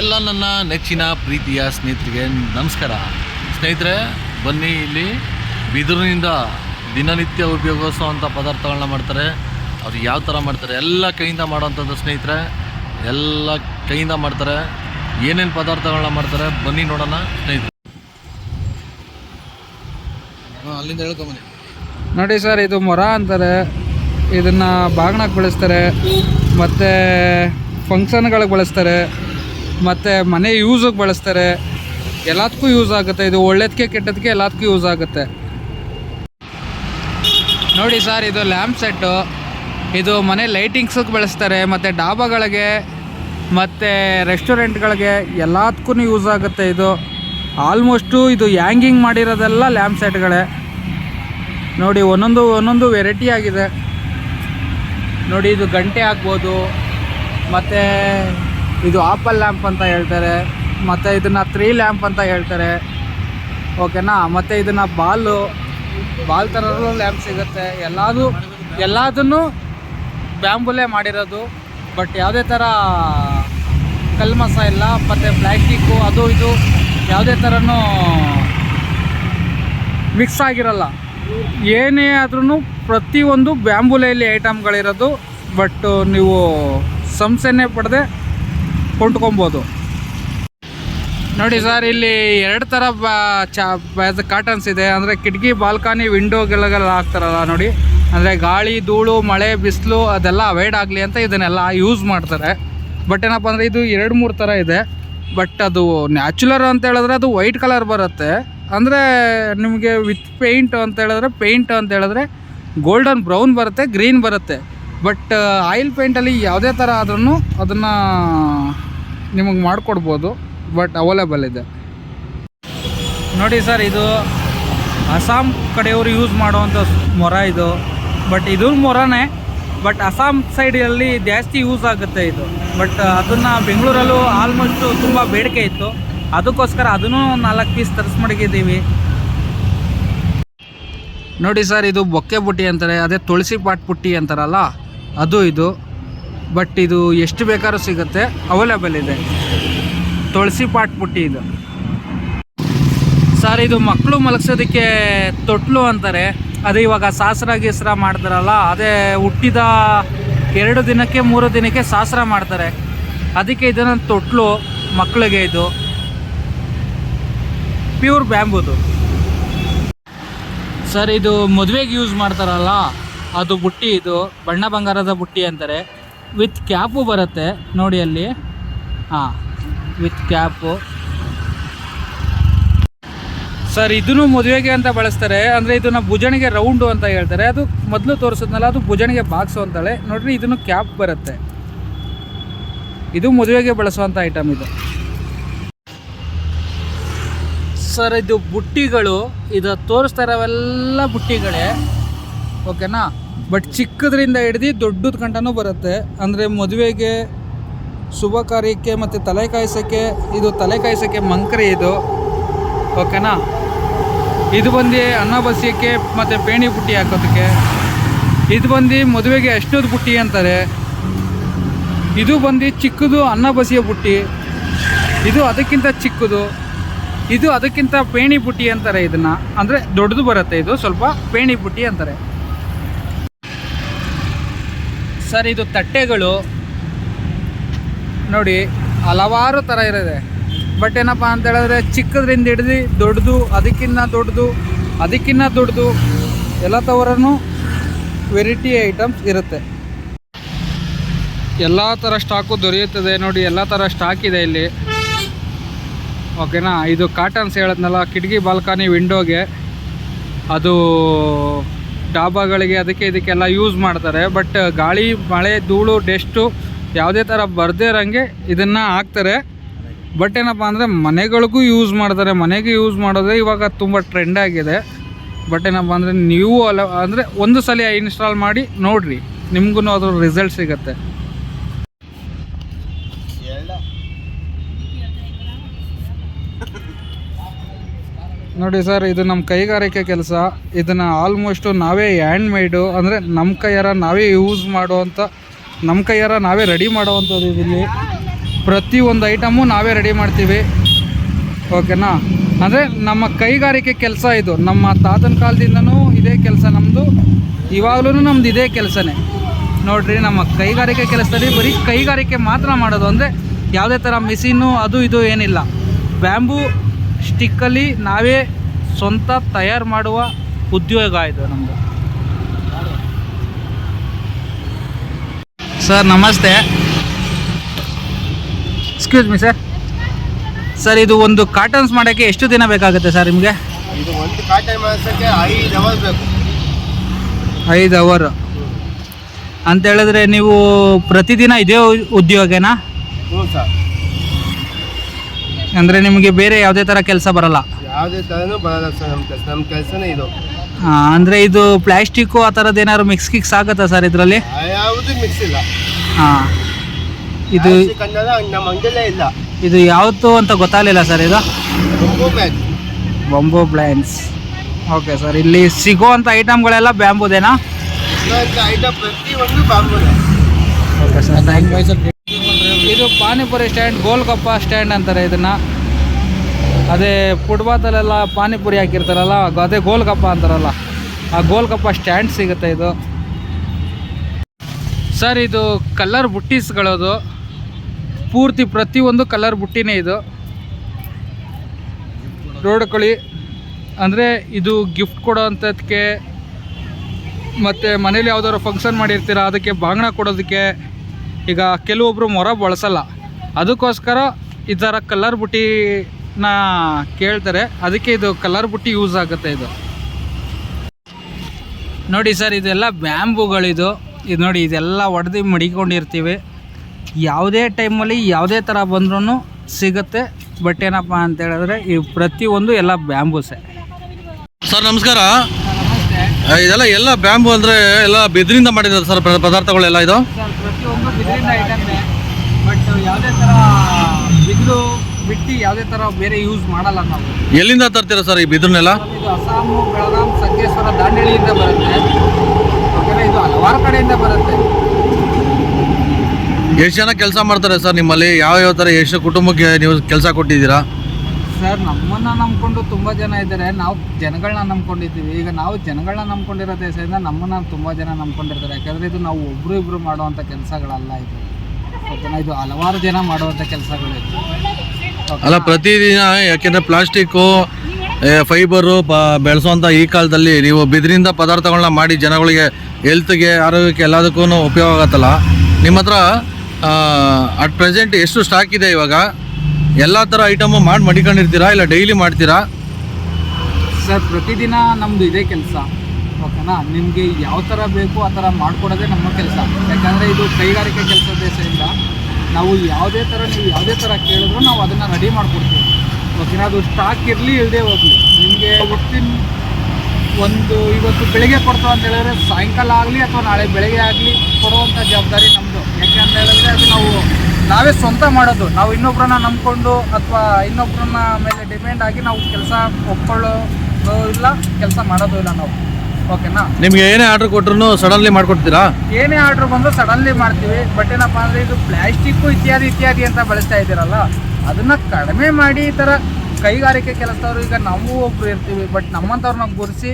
ಎಲ್ಲ ನನ್ನ ನೆಚ್ಚಿನ ಪ್ರೀತಿಯ ಸ್ನೇಹಿತರಿಗೆ ನಮಸ್ಕಾರ. ಸ್ನೇಹಿತರೆ ಬನ್ನಿ ಇಲ್ಲಿ ಬಿದಿರಿನಿಂದ ದಿನನಿತ್ಯ ಉಪಯೋಗಿಸುವಂಥ ಪದಾರ್ಥಗಳನ್ನ ಮಾಡ್ತಾರೆ. ಅವ್ರು ಯಾವ ಥರ ಮಾಡ್ತಾರೆ? ಎಲ್ಲ ಕೈಯಿಂದ ಮಾಡೋವಂಥದ್ದು ಸ್ನೇಹಿತರೆ ಎಲ್ಲ ಕೈಯಿಂದ ಮಾಡ್ತಾರೆ. ಏನೇನು ಪದಾರ್ಥಗಳನ್ನ ಮಾಡ್ತಾರೆ? ಬನ್ನಿ ನೋಡೋಣ ಸ್ನೇಹಿತರೆ. ಅಲ್ಲಿಂದ ಹೇಳ್ಕೊಂಬನ್ನಿ. ನೋಡಿ ಸರ್ ಇದು ಮೊರ ಅಂತಾರೆ. ಇದನ್ನು ಬಾಗ್ನಕ್ಕೆ ಬಳಸ್ತಾರೆ. ಮತ್ತು ಫಂಕ್ಷನ್ಗಳಿಗೆ ಬಳಸ್ತಾರೆ. ಮತ್ತು ಮನೆ ಯೂಸಿಗೆ ಬಳಸ್ತಾರೆ. ಎಲ್ಲದಕ್ಕೂ ಯೂಸ್ ಆಗುತ್ತೆ. ಇದು ಒಳ್ಳೆದಕ್ಕೆ ಕೆಟ್ಟದಕ್ಕೆ ಎಲ್ಲದಕ್ಕೂ ಯೂಸ್ ಆಗುತ್ತೆ. ನೋಡಿ ಸರ್ ಇದು ಲ್ಯಾಂಪ್ ಸೆಟ್ಟು ಇದು ಮನೆ ಲೈಟಿಂಗ್ಸಿಗೆ ಬಳಸ್ತಾರೆ. ಮತ್ತು ಡಾಬಾಗಳಿಗೆ, ಮತ್ತು ರೆಸ್ಟೋರೆಂಟ್ಗಳಿಗೆ ಎಲ್ಲದಕ್ಕೂ ಯೂಸ್ ಆಗುತ್ತೆ ಇದು. ಆಲ್ಮೋಸ್ಟು ಇದು ಹ್ಯಾಂಗಿಂಗ್ ಮಾಡಿರೋದೆಲ್ಲ ಲ್ಯಾಂಪ್ ಸೆಟ್ಗಳೇ ನೋಡಿ ಒಂದೊಂದು ಒಂದೊಂದು ವೆರೈಟಿ ಆಗಿದೆ. ನೋಡಿ ಇದು ಗಂಟೆ ಆಗ್ಬೋದು ಮತ್ತು ಇದು ಆಪಲ್ ಲ್ಯಾಂಪ್ ಅಂತ ಹೇಳ್ತಾರೆ, ಮತ್ತು ಇದನ್ನು ತ್ರೀ ಲ್ಯಾಂಪ್ ಅಂತ ಹೇಳ್ತಾರೆ. ಓಕೆನಾ? ಮತ್ತು ಇದನ್ನು ಬಾಲು, ಬಾಲ್ ಥರನೂ ಲ್ಯಾಂಪ್ ಸಿಗುತ್ತೆ. ಎಲ್ಲದು, ಎಲ್ಲದನ್ನು ಬ್ಯಾಂಬುಲೇ ಮಾಡಿರೋದು. ಬಟ್ ಯಾವುದೇ ಥರ ಕಲ್ಮಸ ಇಲ್ಲ, ಮತ್ತು ಪ್ಲ್ಯಾಸ್ಟಿಕ್ಕು ಅದು ಇದು ಯಾವುದೇ ಥರನೂ ಮಿಕ್ಸ್ ಆಗಿರಲ್ಲ. ಏನೇ ಆದ್ರೂ ಪ್ರತಿಯೊಂದು ಬ್ಯಾಂಬುಲೆಯಲ್ಲಿ ಐಟಮ್ಗಳಿರೋದು. ಬಟ್ ನೀವು ಸಂಸೆನೇ ಪಡೆದೆ ಕೊಂಡ್ಕೊಬೋದು. ನೋಡಿ ಸರ್ ಇಲ್ಲಿ ಎರಡು ಥರ ಬಾ ಚಾ ಕಾಟನ್ಸ್ ಇದೆ ಅಂದರೆ ಕಿಟಕಿ ಬಾಲ್ಕನಿ ವಿಂಡೋಗೆಲ್ಲ ಹಾಕ್ತಾರಲ್ಲ ನೋಡಿ. ಅಂದರೆ ಗಾಳಿ ಧೂಳು ಮಳೆ ಬಿಸಿಲು ಅದೆಲ್ಲ ಅವಾಯ್ಡ್ ಆಗಲಿ ಅಂತ ಇದನ್ನೆಲ್ಲ ಯೂಸ್ ಮಾಡ್ತಾರೆ. ಬಟ್ ಏನಪ್ಪ ಅಂದರೆ ಇದು ಎರಡು ಮೂರು ಥರ ಇದೆ. ಬಟ್ ಅದು ನ್ಯಾಚುಲರ್ ಅಂತ ಹೇಳಿದ್ರೆ ಅದು ವೈಟ್ ಕಲರ್ ಬರುತ್ತೆ. ಅಂದರೆ ನಿಮಗೆ ವಿತ್ ಪೇಂಟ್ ಅಂತ ಹೇಳಿದ್ರೆ ಪೇಂಟ್ ಅಂತ ಹೇಳಿದ್ರೆ ಗೋಲ್ಡನ್ ಬ್ರೌನ್ ಬರುತ್ತೆ ಗ್ರೀನ್ ಬರುತ್ತೆ. ಬಟ್ ಆಯಿಲ್ ಪೇಂಟಲ್ಲಿ ಯಾವುದೇ ಥರ ಆದ್ರೂ ಅದನ್ನು ನಿಮಗೆ ಮಾಡಿಕೊಡ್ಬೋದು ಬಟ್ ಅವೈಲೇಬಲ್ ಇದೆ. ನೋಡಿ ಸರ್ ಇದು ಅಸ್ಸಾಂ ಕಡೆಯವರು ಯೂಸ್ ಮಾಡುವಂಥ ಮೊರ ಇದು. ಬಟ್ ಇದು ಮೊರನೇ ಬಟ್ ಅಸ್ಸಾಂ ಸೈಡಲ್ಲಿ ಜಾಸ್ತಿ ಯೂಸ್ ಆಗುತ್ತೆ ಇದು. ಬಟ್ ಅದನ್ನು ಬೆಂಗಳೂರಲ್ಲೂ ಆಲ್ಮೋಸ್ಟು ತುಂಬ ಬೇಡಿಕೆ ಇತ್ತು. ಅದಕ್ಕೋಸ್ಕರ ಅದನ್ನು ನಾಲ್ಕು ಪೀಸ್ ತರಿಸಿ ಮಡಗಿದ್ದೀವಿ ನೋಡಿ ಸರ್ ಇದು ಬೊಕ್ಕೆ ಬುಟ್ಟಿ ಅಂತಾರೆ ಅದೇ ತುಳಸಿ ಪಾಟ್ ಪುಟ್ಟಿ ಅಂತಾರಲ್ಲ ಅದು ಇದು. ಬಟ್ ಇದು ಎಷ್ಟು ಬೇಕಾದ್ರೂ ಸಿಗುತ್ತೆ ಅವೈಲೇಬಲ್ ಇದೆ. ತುಳಸಿ ಪಾಟ್ ಪುಟ್ಟಿ ಇದು. ಸರ್ ಇದು ಮಕ್ಕಳು ಮಲಗಿಸೋದಕ್ಕೆ ತೊಟ್ಲು ಅಂತಾರೆ. ಅದು ಇವಾಗ ಸಾಸರ ಗೀಸ್ರ ಮಾಡ್ತಾರಲ್ಲ, ಅದೇ ಹುಟ್ಟಿದ ಎರಡು ದಿನಕ್ಕೆ ಮೂರು ದಿನಕ್ಕೆ ಸಾಸರ ಮಾಡ್ತಾರೆ. ಅದಕ್ಕೆ ಇದನ್ನು ತೊಟ್ಲು, ಮಕ್ಕಳಿಗೆ ಇದು. ಪ್ಯೂರ್ ಬ್ಯಾಂಬುದು ಸರ್ ಇದು ಮದುವೆಗೆ ಯೂಸ್ ಮಾಡ್ತಾರಲ್ಲ, ಅದು ಬುಟ್ಟಿ ಇದು, ಬಣ್ಣ ಬಂಗಾರದ ಬುಟ್ಟಿ ಅಂತಾರೆ. ವಿತ್ ಕ್ಯಾಪು ಬರುತ್ತೆ ನೋಡಿ ಅಲ್ಲಿ. ಹಾಂ, ವಿತ್ ಕ್ಯಾಪು. ಸರ್, ಇದನ್ನು ಮದುವೆಗೆ ಅಂತ ಬಳಸ್ತಾರೆ. ಅಂದರೆ ಇದನ್ನ ಭುಜಣಿಗೆ ರೌಂಡು ಅಂತ ಹೇಳ್ತಾರೆ. ಅದು ಮೊದಲು ತೋರಿಸಿದ್ನಲ್ಲ, ಅದು ಭುಜಣಿಗೆ ಬಾಕ್ಸು ಅಂತಾಳೆ. ನೋಡ್ರಿ, ಇದನ್ನು ಕ್ಯಾಪ್ ಬರುತ್ತೆ. ಇದು ಮದುವೆಗೆ ಬಳಸುವಂಥ ಐಟಮ್ ಇದು. ಸರ್, ಇದು ಬುಟ್ಟಿಗಳು. ಇದು ತೋರಿಸ್ತಾ ಇರೋವೆಲ್ಲ ಬುಟ್ಟಿಗಳೇ. ಓಕೆನಾ ಬಟ್ ಚಿಕ್ಕದ್ರಿಂದ ಹಿಡ್ದು ದೊಡ್ಡದ ಕಂಠನೂ ಬರುತ್ತೆ. ಅಂದರೆ ಮದುವೆಗೆ ಶುಭ ಕಾರ್ಯಕ್ಕೆ ಮತ್ತು ತಲೆ ಕಾಯಿಸೋಕ್ಕೆ, ಇದು ತಲೆ ಕಾಯಿಸೋಕ್ಕೆ ಮಂಕರಿ ಇದು. ಓಕೆನಾ? ಇದು ಬಂದು ಅನ್ನ ಬಸಿಯೋಕ್ಕೆ ಮತ್ತು ಪೇಣಿ ಬುಟ್ಟಿ ಹಾಕೋದಕ್ಕೆ. ಇದು ಬಂದು ಮದುವೆಗೆ ಅಷ್ಟೊಂದು ಬುಟ್ಟಿ ಅಂತಾರೆ. ಇದು ಬಂದು ಚಿಕ್ಕದು ಅನ್ನ ಬಸಿಯೋ ಬುಟ್ಟಿ ಇದು ಅದಕ್ಕಿಂತ ಚಿಕ್ಕದು. ಇದು ಅದಕ್ಕಿಂತ ಪೇಣಿ ಬುಟ್ಟಿ ಅಂತಾರೆ ಇದನ್ನು. ಅಂದರೆ ದೊಡ್ಡದು ಬರುತ್ತೆ ಇದು, ಸ್ವಲ್ಪ ಪೇಣಿ ಬುಟ್ಟಿ ಅಂತಾರೆ. ಸರ್, ಇದು ತಟ್ಟೆಗಳು. ನೋಡಿ, ಹಲವಾರು ಥರ ಇರೋದೆ. ಬಟ್ ಏನಪ್ಪ ಅಂತ ಹೇಳಿದ್ರೆ, ಚಿಕ್ಕದ್ರಿಂದ ಹಿಡ್ದು ದೊಡ್ಡದು ಅದಕ್ಕಿಂತ ದೊಡ್ಡದು ಅದಕ್ಕಿಂತ ದೊಡ್ಡದು ಎಲ್ಲ ಥರನೂ ವೆರೈಟಿ ಐಟಮ್ಸ್ ಇರುತ್ತೆ. ಎಲ್ಲ ಥರ ಸ್ಟಾಕು ದೊರೆಯುತ್ತದೆ. ನೋಡಿ, ಎಲ್ಲ ಥರ ಸ್ಟಾಕ್ ಇದೆ ಇಲ್ಲಿ. ಓಕೆನಾ ಇದು ಕಾಟನ್ಸ್ ಹೇಳಿದ್ನಲ್ಲ, ಕಿಟಕಿ ಬಾಲ್ಕನಿ ವಿಂಡೋಗೆ ಅದು ಡಾಬಾಗಳಿಗೆ ಅದಕ್ಕೆ ಇದಕ್ಕೆಲ್ಲ ಯೂಸ್ ಮಾಡ್ತಾರೆ. ಬಟ್ ಗಾಳಿ, ಮಳೆ, ಧೂಳು ಡೆಸ್ಟು ಯಾವುದೇ ಥರ ಬರದೇ ಇರೋಂಗೆ ಇದನ್ನು ಹಾಕ್ತಾರೆ. ಬಟ್ ಏನಪ್ಪ ಅಂದರೆ ಮನೆಗಳಿಗೂ ಯೂಸ್ ಮಾಡ್ತಾರೆ. ಮನೆಗೆ ಯೂಸ್ ಮಾಡೋದೇ ಇವಾಗ ತುಂಬ ಟ್ರೆಂಡ್ ಆಗಿದೆ. ಬಟ್ ಏನಪ್ಪ ಅಂದರೆ ನೀವು ಅಲ ಅಂದರೆ ಒಂದು ಸಲ ಇನ್ಸ್ಟಾಲ್ ಮಾಡಿ ನೋಡಿರಿ. ನಿಮಗೂ ಅದ್ರ ರಿಸಲ್ಟ್ ಸಿಗುತ್ತೆ. ನೋಡಿ ಸರ್, ಇದು ನಮ್ಮ ಕೈಗಾರಿಕೆ ಕೆಲಸ. ಇದನ್ನು ಆಲ್ಮೋಸ್ಟು ನಾವೇ ಹ್ಯಾಂಡ್ ಮೇಡು ಅಂದರೆ ನಮ್ಮ ಕೈಯಾರ ನಾವೇ ಯೂಸ್ ಮಾಡುವಂಥ ನಮ್ಮ ಕೈಯಾರ ನಾವೇ ರೆಡಿ ಮಾಡುವಂಥದ್ದು ಇಲ್ಲಿ ಪ್ರತಿಯೊಂದು ಐಟಮು ನಾವೇ ರೆಡಿ ಮಾಡ್ತೀವಿ. ಓಕೆನಾ ಅಂದರೆ ನಮ್ಮ ಕೈಗಾರಿಕೆ ಕೆಲಸ ಇದು. ನಮ್ಮ ತಾತನ ಕಾಲದಿಂದನೂ ಇದೇ ಕೆಲಸ ನಮ್ಮದು ಇವಾಗಲೂ ನಮ್ದು ಇದೇ ಕೆಲಸನೇ. ನೋಡಿರಿ, ನಮ್ಮ ಕೈಗಾರಿಕೆ ಕೆಲಸದಲ್ಲಿ ಬರೀ ಕೈಗಾರಿಕೆ ಮಾತ್ರ ಮಾಡೋದು. ಅಂದರೆ ಯಾವುದೇ ಥರ ಮಿಷಿನ್ನು ಅದು ಇದು ಏನಿಲ್ಲ. ಬ್ಯಾಂಬೂ ಸ್ಟಿಕ್ಕಲ್ಲಿ ನಾವೇ ಸ್ವಂತ ತಯಾರು ಮಾಡುವ ಉದ್ಯೋಗ ಇದು ನಮ್ಮದು ಸರ್ ನಮಸ್ತೆ. ಎಕ್ಸ್ಕ್ಯೂಸ್ ಮಿ ಸರ್ ಸರ್ ಇದು ಒಂದು ಕಾಟನ್ಸ್ ಮಾಡೋಕ್ಕೆ ಎಷ್ಟು ದಿನ ಬೇಕಾಗುತ್ತೆ ಸರ್ ನಿಮಗೆ? ಇದು ಒಂದು ಕಾಟನ್ ಮಾಡ್ಸೋಕ್ಕೆ ಐದು ಅವರ್ ಬೇಕು. ಐದು ಅವರ್ ಅಂತ ಹೇಳಿದ್ರೆ ನೀವು ಪ್ರತಿದಿನ ಇದೇ ಉದ್ಯೋಗನಾ? ಹ್ಞೂ ಸರ್ ಅಂದರೆ ನಿಮಗೆ ಬೇರೆ ಯಾವುದೇ ಥರ ಕೆಲಸ ಬರಲ್ಲ? ಯಾವುದೇ ಥರನೂ ಬರಲ್ಲ ಸರ್ ನಮ್ಮ ಕೆಲಸ ನಮ್ಮ ಕೆಲಸನೇ ಇದು. ಅಂದ್ರೆ ಇದು ಪ್ಲಾಸ್ಟಿಕ್ಕು ಆ ಥರದ್ದು ಏನಾದ್ರು ಮಿಕ್ಸ್ ಕಿಕ್ಸ್ ಆಗುತ್ತಾ ಸರ್ ಇದರಲ್ಲಿ? ಯಾವುದು ಮಿಕ್ಸ್ ಇಲ್ಲ. ಹಾಂ. ಇದು ಅನ್ನೋದು ನಮ್ಮ ಇಲ್ಲ. ಇದು ಯಾವತ್ತು ಅಂತ ಗೊತ್ತಾಗಲಿಲ್ಲ ಸರ್ ಇದು? ತುಂಬ ಬ್ಯಾಗ್ ಬೊಂಬೋ ಬ್ಲ್ಯಾನ್ಸ್ ಓಕೆ ಸರ್ ಇಲ್ಲಿ ಸಿಗೋವಂಥ ಐಟಮ್ಗಳೆಲ್ಲ ಬ್ಯಾಂಬುದೇನಾ ಐಟಮ್ ಪ್ರತಿಯೊಂದು ಬಾಂಬುನೇ okay sir thank you panipuri stand golgappa stand ಅಂತಾರೆ ಇದನ್ನು. ಅದೇ ಫುಟ್ಬಾತಲ್ಲೆಲ್ಲ ಪಾನಿಪುರಿ ಹಾಕಿರ್ತಾರಲ್ಲ ಅದೇ ಗೋಲ್ಗಪ್ಪ ಅಂತಾರಲ್ಲ. ಆ ಗೋಲ್ಗಪ್ಪ ಸ್ಟ್ಯಾಂಡ್ ಸಿಗುತ್ತೆ ಇದು. ಸರ್, ಇದು ಕಲರ್ ಬುಟ್ಟೀಸ್ಗಳದು. ಪೂರ್ತಿ ಪ್ರತಿಯೊಂದು ಕಲರ್ ಬುಟ್ಟಿನೇ ಇದು. ನೋಡ್ಕೊಳ್ಳಿ ಅಂದರೆ ಇದು ಗಿಫ್ಟ್ ಕೊಡೋ ಅಂಥದ್ದಕ್ಕೆ ಮತ್ತು ಮನೇಲಿ ಯಾವುದಾದ್ರು ಫಂಕ್ಷನ್ ಮಾಡಿರ್ತೀರ, ಅದಕ್ಕೆ ಬಾಂಗ್ಣ ಕೊಡೋದಕ್ಕೆ ಈಗ ಕೆಲವೊಬ್ಬರು ಮೊರ ಬಳಸಲ್ಲ. ಅದಕ್ಕೋಸ್ಕರ ಈ ಥರ ಕಲ್ಲರ್ ಬುಟ್ಟಿನ ಕೇಳ್ತಾರೆ. ಅದಕ್ಕೆ ಇದು ಕಲರ್ ಬುಟ್ಟಿ ಯೂಸ್ ಆಗುತ್ತೆ ಇದು. ನೋಡಿ ಸರ್ ಇದೆಲ್ಲ ಬ್ಯಾಂಬುಗಳಿದು. ಇದು ನೋಡಿ ಇದೆಲ್ಲ ಒಡೆದು ಮಡಿಕೊಂಡಿರ್ತೀವಿ. ಯಾವುದೇ ಟೈಮಲ್ಲಿ ಯಾವುದೇ ಥರ ಬಂದ್ರೂ ಸಿಗುತ್ತೆ. ಬಟ್ ಏನಪ್ಪ ಅಂತ ಹೇಳಿದ್ರೆ ಈ ಪ್ರತಿಯೊಂದು ಎಲ್ಲ ಬ್ಯಾಂಬೂಸೆ. ಸರ್ ನಮಸ್ಕಾರ. ಇದೆಲ್ಲ ಎಲ್ಲ ಬ್ಯಾಂಬು ಅಂದರೆ ಎಲ್ಲ ಬೆದರಿಂದ ಮಾಡಿದ್ದಾರೆ ಸರ್ ಪದಾರ್ಥಗಳೆಲ್ಲ ಇದು? ಬಿದಿರಿಂದ ಐಟಮ್ನೇ ಬಟ್ ಯಾವುದೇ ಥರ ಬಿದಿರು ಬಿಟ್ಟು ಯಾವುದೇ ಥರ ಬೇರೆ ಯೂಸ್ ಮಾಡಲ್ಲ ನಾವು. ಎಲ್ಲಿಂದ ತರ್ತೀರಾ ಸರ್ ಈ ಬಿದಿರನ್ನೆಲ್ಲ ಇದು ಅಸ್ಸಾಮು ಬೆಳಗಾಂ ಸಂಕೇಶ್ವರ ದಾಂಡೇಳಿಯಿಂದ ಬರುತ್ತೆ. ಯಾಕಂದರೆ ಇದು ಹಲವಾರು ಕಡೆಯಿಂದ ಬರುತ್ತೆ. ಎಷ್ಟು ಜನ ಕೆಲಸ ಮಾಡ್ತಾರೆ ಸರ್ ನಿಮ್ಮಲ್ಲಿ? ಯಾವ ಯಾವ ಥರ ಎಷ್ಟು ಕುಟುಂಬಕ್ಕೆ ನೀವು ಕೆಲಸ ಕೊಟ್ಟಿದ್ದೀರಾ? ಸರ್, ನಮ್ಮನ್ನ ನಂಬ್ಕೊಂಡು ತುಂಬ ಜನ ಇದ್ದಾರೆ. ನಾವು ಜನಗಳನ್ನ ನಂಬ್ಕೊಂಡಿದ್ದೀವಿ. ಈಗ ನಾವು ಜನಗಳನ್ನ ನಂಬ್ಕೊಂಡಿರೋ ದೇಶದಿಂದ ನಮ್ಮನ್ನ ತುಂಬ ಜನ ನಂಬ್ಕೊಂಡಿರ್ತಾರೆ. ಯಾಕಂದರೆ ಇದು ನಾವು ಒಬ್ರು ಇಬ್ರು ಮಾಡುವಂಥ ಕೆಲಸಗಳಲ್ಲ ಇದು. ಇದು ಹಲವಾರು ಜನ ಮಾಡುವಂಥ ಕೆಲಸಗಳಿದೆ ಅಲ್ಲ, ಪ್ರತಿದಿನ ಯಾಕೆಂದರೆ ಪ್ಲಾಸ್ಟಿಕ್ಕು ಫೈಬರು ಪ ಬೆಳೆಸೋವಂಥ ಈ ಕಾಲದಲ್ಲಿ ನೀವು ಬಿದಿರಿಂದ ಪದಾರ್ಥಗಳನ್ನ ಮಾಡಿ ಜನಗಳಿಗೆ ಹೆಲ್ತ್ಗೆ ಆರೋಗ್ಯಕ್ಕೆ ಎಲ್ಲದಕ್ಕೂ ಉಪಯೋಗ ಆಗತ್ತಲ್ಲ. ನಿಮ್ಮ ಹತ್ರ ಅಟ್ ಪ್ರೆಸೆಂಟ್ ಎಷ್ಟು ಸ್ಟಾಕ್ ಇದೆ ಇವಾಗ? ಎಲ್ಲ ಥರ ಐಟಮು ಮಾಡಿ ಮಡಿಕೊಂಡಿರ್ತೀರಾ ಇಲ್ಲ ಡೈಲಿ ಮಾಡ್ತೀರಾ? ಸರ್, ಪ್ರತಿದಿನ ನಮ್ದು ಇದೇ ಕೆಲಸ. ಓಕೆನಾ? ನಿಮಗೆ ಯಾವ ಥರ ಬೇಕು ಆ ಥರ ಮಾಡಿಕೊಡೋದೇ ನಮ್ಮ ಕೆಲಸ. ಯಾಕಂದರೆ ಇದು ಕೈಗಾರಿಕೆ ಕೆಲಸ ದೇಶದಿಂದ ನಾವು ಯಾವುದೇ ಥರ ನೀವು ಯಾವುದೇ ಥರ ಕೇಳಿದ್ರು ನಾವು ಅದನ್ನು ರೆಡಿ ಮಾಡ್ಕೊಡ್ತೀವಿ. ಓಕೆನಾ? ಅದು ಸ್ಟಾಕ್ ಇರಲಿ ಇಲ್ಲದೆ ಹೋಗಲಿ. ನಿಮಗೆ ಒಟ್ಟಿನ ಒಂದು ಇವತ್ತು ಬೆಳಿಗ್ಗೆ ಕೊಡ್ತಾವೆ ಅಂತ ಹೇಳಿದ್ರೆ ಸಾಯಂಕಾಲ ಆಗಲಿ ಅಥವಾ ನಾಳೆ ಬೆಳಗ್ಗೆ ಆಗಲಿ ಕೊಡುವಂಥ ಜವಾಬ್ದಾರಿ ನಮ್ಮದು ಯಾಕೆ ಅಂತ ಹೇಳಿದ್ರೆ ಅದು ನಾವು ನಾವೇ ಸ್ವಂತ ಮಾಡೋದು. ನಾವು ಇನ್ನೊಬ್ಬರನ್ನ ನಂಬಿಕೊಂಡು ಅಥವಾ ಇನ್ನೊಬ್ಬರನ್ನ ಮೇಲೆ ಡಿಪೆಂಡ್ ಆಗಿ ನಾವು ಕೆಲಸ ಒಪ್ಕೊಳ್ಳೋದು ಇಲ್ಲ ಕೆಲಸ ಮಾಡೋದು ಇಲ್ಲ ನಾವು. ಓಕೆನಾ ನಿಮಗೆ ಏನೇ ಆರ್ಡರ್ ಕೊಟ್ಟರು ಸಡನ್ಲಿ ಮಾಡಿಕೊಡ್ತೀರಾ? ಏನೇ ಆರ್ಡರ್ ಬಂದು ಸಡನ್ಲಿ ಮಾಡ್ತೀವಿ. ಬಟ್ ಏನಪ್ಪ ಅಂದರೆ ಇದು ಪ್ಲ್ಯಾಸ್ಟಿಕ್ಕು ಇತ್ಯಾದಿ ಇತ್ಯಾದಿ ಅಂತ ಬಳಸ್ತಾ ಇದ್ದೀರಲ್ಲ ಅದನ್ನು ಕಡಿಮೆ ಮಾಡಿ ಈ ಥರ ಕೈಗಾರಿಕೆ ಕೆಲಸದವರು ಈಗ ನಾವು ಒಬ್ರು ಇರ್ತೀವಿ. ಬಟ್ ನಮ್ಮಂಥವ್ರನ್ನ ಗುರುಸಿ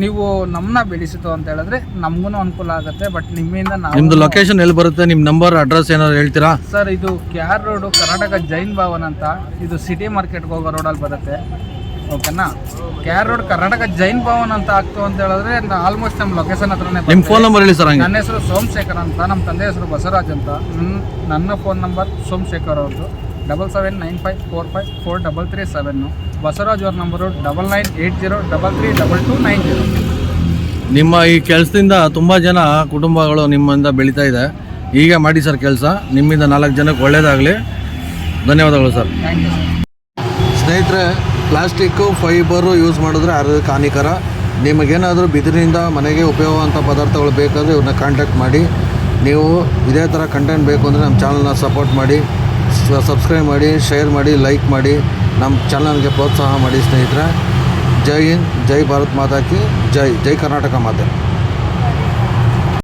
ನೀವು ನಮ್ಮನ್ನ ಬೆಳೆಸಿತು ಅಂತ ಹೇಳಿದ್ರೆ ನಮಗೂ ಅನುಕೂಲ ಆಗುತ್ತೆ ಬಟ್ ನಿಮ್ಮಿಂದ ನಿಮ್ದು ನಾವು ಲೊಕೇಶನ್ ಎಲ್ಲಿ ಬರುತ್ತೆ? ನಿಮ್ಮ ನಂಬರ್ ಅಡ್ರೆಸ್ ಏನಾದ್ರು ಹೇಳ್ತೀರಾ? ಸರ್ ಇದು K R road Karnataka Jain Bhavan ಅಂತ. ಇದು ಸಿಟಿ ಮಾರ್ಕೆಟ್ಗೆ ಹೋಗೋ ರೋಡಲ್ಲಿ ಬರುತ್ತೆ. ಓಕೆನಾ K R road Karnataka Jain Bhavan ಅಂತ ಆಗ್ತು ಅಂತ ಹೇಳಿದ್ರೆ ಆಲ್ಮೋಸ್ಟ್ ನಮ್ಮ ಲೊಕೇಶನ್ ಹತ್ರನೇ ನಿಮ್ಮ ಫೋನ್ ನಂಬರ್ ಹೇಳಿ ಸರ್ ಹಂಗೆ. ನನ್ನ ಹೆಸರು ಸೋಮಶೇಖರ್ ಅಂತ ನಮ್ಮ ತಂದೆ ಹೆಸರು ಬಸವರಾಜ್ ಅಂತ. ನನ್ನ ನನ್ನ ಫೋನ್ ನಂಬರ್ ಸೋಮಶೇಖರ್ ಅವ್ರದ್ದು. Double seven nine five four five four double three seven Basavaraj ಅವ್ರ number double nine eight zero double three double two nine zero ನಿಮ್ಮ ಈ ಕೆಲಸದಿಂದ ತುಂಬ ಜನ ಕುಟುಂಬಗಳು ನಿಮ್ಮಿಂದ ಬೆಳೀತಾ ಇದೆ. ಹೀಗೆ ಮಾಡಿ ಸರ್ ಕೆಲಸ. ನಿಮ್ಮಿಂದ ನಾಲ್ಕು ಜನಕ್ಕೆ ಒಳ್ಳೆಯದಾಗಲಿ ಧನ್ಯವಾದಗಳು ಸರ್. ಥ್ಯಾಂಕ್ ಯು ಸರ್ ಸ್ನೇಹಿತರೆ ಪ್ಲಾಸ್ಟಿಕ್ಕು ಫೈಬರು ಯೂಸ್ ಮಾಡಿದ್ರೆ ಆರೋಗ್ಯಕ್ಕೆ ಹಾನಿಕರ. ನಿಮಗೇನಾದರೂ ಬಿದಿರಿನಿಂದ ಮನೆಗೆ ಉಪಯೋಗವಂಥ ಅಂತ ಪದಾರ್ಥಗಳು ಬೇಕಾದರೆ ಇವ್ರನ್ನ ಕಾಂಟ್ಯಾಕ್ಟ್ ಮಾಡಿ. ನೀವು ಇದೇ ಥರ ಕಂಟೆಂಟ್ ಬೇಕು ಅಂದರೆ ನಮ್ಮ ಚಾನಲ್ನ ಸಪೋರ್ಟ್ ಮಾಡಿ ಸಬ್ಸ್ಕ್ರೈಬ್ ಮಾಡಿ ಶೇರ್ ಮಾಡಿ ಲೈಕ್ ಮಾಡಿ. ನಮ್ಮ ಚಾನಲ್ಗೆ ಪ್ರೋತ್ಸಾಹ ಮಾಡಿ ಸ್ನೇಹಿತರೆ. ಜೈ ಹಿಂದ್ ಜೈ ಭಾರತ್ ಮಾತಾಕಿ ಜೈ ಜೈ ಕರ್ನಾಟಕ ಮಾತೆ.